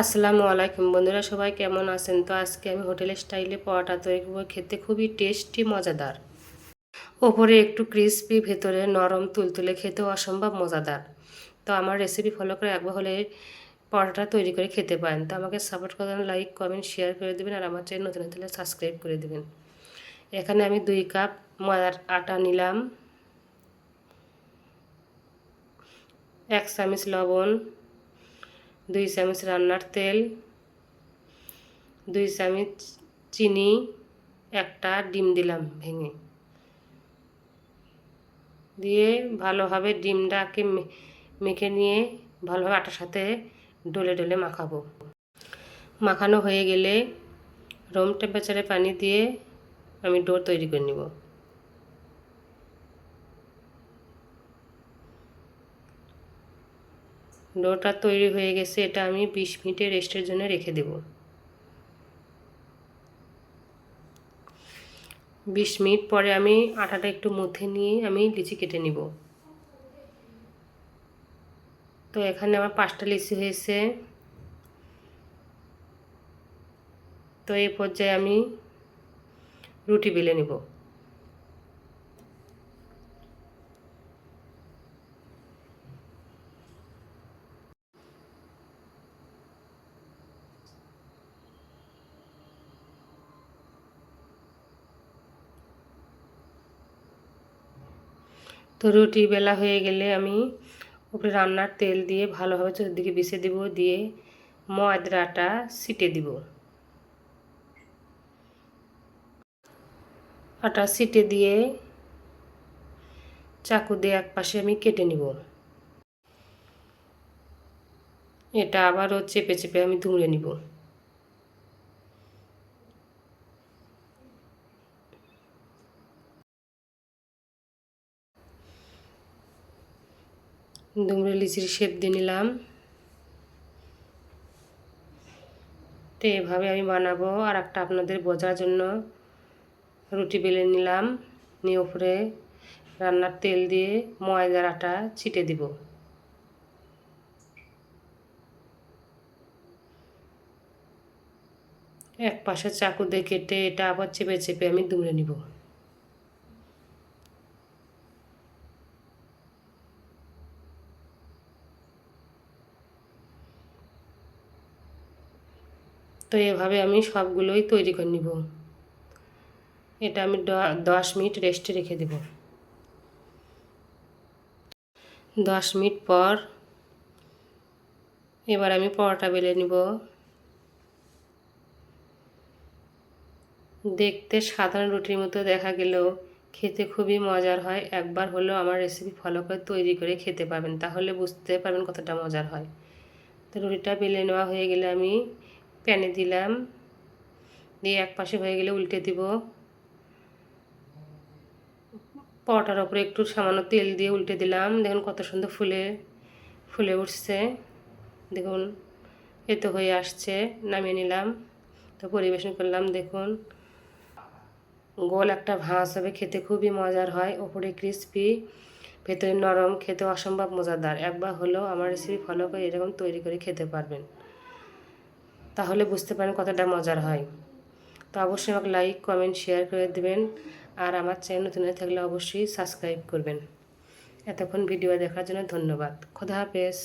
আসসালামু আলাইকুম বন্ধুরা, সবাই কেমন আছেন? তো আজকে আমি হোটেলের স্টাইলে পরোটা তৈরি করব। খেতে খুবই টেস্টি, মজাদার। ওপরে একটু ক্রিসপি, ভেতরে নরম তুলতুলে খেতেও অসম্ভব মজাদার। তো আমার রেসিপি ফলো করে একবার হলে পরোটা তৈরি করে খেতে পারেন। তো আমাকে সাপোর্ট করবেন লাইক কমেন্ট শেয়ার করে দেবেন, আর আমার চ্যানেল নতুন হলে সাবস্ক্রাইব করে দেবেন। এখানে আমি দুই কাপ ময়দার আটা নিলাম, এক চামচ লবণ দুই চামচ রান্নার তেল, দুই চামচ চিনি, একটা ডিম দিলাম ভেঙে। দিয়ে ভালোভাবে ডিমটাকে মেখে নিয়ে ভালোভাবে আটার সাথে ডলে ডলে মাখাবো। মাখানো হয়ে গেলে রুম টেম্পারেচারে পানি দিয়ে আমি ডো তৈরি করে নিব। ডোটা তৈরি হয়ে গেছে, এটা আমি বিশ মিনিটের রেস্টের জন্য রেখে দেব। বিশ মিনিট পরে আমি আটাটা একটু মধ্যে নিয়ে আমি লিচি কেটে নিব। তো এখানে আমার পাঁচটা লিচি হয়েছে। তো এই পর্যায়ে আমি রুটি বেলে নেব। তো রুটি বেলা হয়ে গেলে আমি উপরে রান্নার তেল দিয়ে ভালোভাবে চতুর্দিকে বিছে দিব, দিয়ে ময়দার আটা ছিটে দিব। আটা সিটে দিয়ে চাকু দিয়ে এক পাশে আমি কেটে নিব। এটা আবারও চেপে চেপে আমি দুমড়ে নিব। দুমড়ে লিচির শেপ দিয়ে নিলাম। তো এভাবে আমি বানাবো আর একটা আপনাদের বোঝার জন্য। রুটি বেলে নিলাম, নিয়ে উপরে রান্নার তেল দিয়ে ময়দার আটা ছিটে দিব। এক পাশে চাকু দিয়ে কেটে এটা আবার চেপে চেপে আমি দুমড়ে নিব। তো এভাবে আমি সবগুলোই তৈরি করে নিব। এটা আমি দশ মিনিট রেস্টে রেখে দেব। দশ মিনিট পর এবার আমি পরোটা বেলে নিব। দেখতে সাধারণ রুটির মতো দেখা গেলেও খেতে খুবই মজার হয়। একবার হলেও আমার রেসিপি ফলো করে তৈরি করে খেতে পারবেন তাহলে বুঝতে পারবেন কতটা মজার হয়। তো রুটিটা বেলে নেওয়া হয়ে গেলে আমি প্যানে দিলাম। দিয়ে এক পাশে হয়ে গেলে উল্টে দিব। পরোটার ওপরে একটু সামান্য তেল দিয়ে উল্টে দিলাম। দেখুন কত সুন্দর ফুলে ফুলে উঠছে। দেখুন, এ তো হয়ে আসছে, নামিয়ে নিলাম। তো পরিবেশন করলাম, দেখুন। গোল একটা ভাঁজ হবে, খেতে খুবই মজার হয়, ওপরে ক্রিসপি ভেতরে নরম খেতে অসম্ভব মজাদার। একবার হলেও আমার রেসিপি ফলো করে এরকম তৈরি করে খেতে পারবেন। তাহলে বুঝতে পারেন কতটা মজার হয়। তো অবশ্যই আমাকে লাইক কমেন্ট শেয়ার করে দেবেন। আর আমার চ্যানেল নতুন হয়ে থাকলে অবশ্যই সাবস্ক্রাইব করবেন। এতক্ষণ ভিডিও দেখার জন্য ধন্যবাদ। খোদা হাফেজ।